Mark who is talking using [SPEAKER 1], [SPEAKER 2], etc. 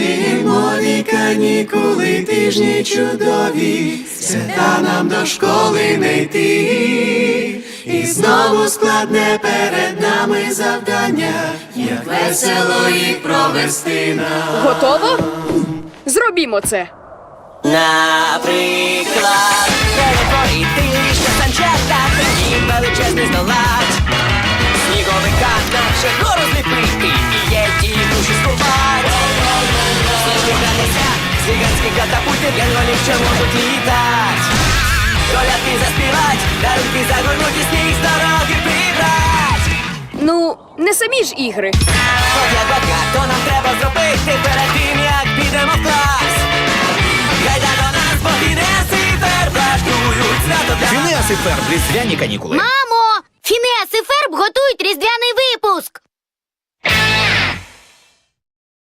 [SPEAKER 1] Зимові канікули, тижні чудові, свята нам до школи не йти. І знову складне перед нами завдання, як весело їх провести нам.
[SPEAKER 2] Готово? Зробімо це.
[SPEAKER 3] Наприклад, перетворити що санчата тоді величезний здолать гігантських катапультів янголів, що можуть літать Колядки заспівать, дарунки загорнуть і сніг з дороги прибрать
[SPEAKER 2] Ну, не самі ж ігри.
[SPEAKER 3] От як багато нам треба зробити перед тим, як підемо в клас Гайда до нас, бо Фінес і Ферб влаштують свято для нас
[SPEAKER 4] Фінес і різдвяні канікули.
[SPEAKER 5] Мамо!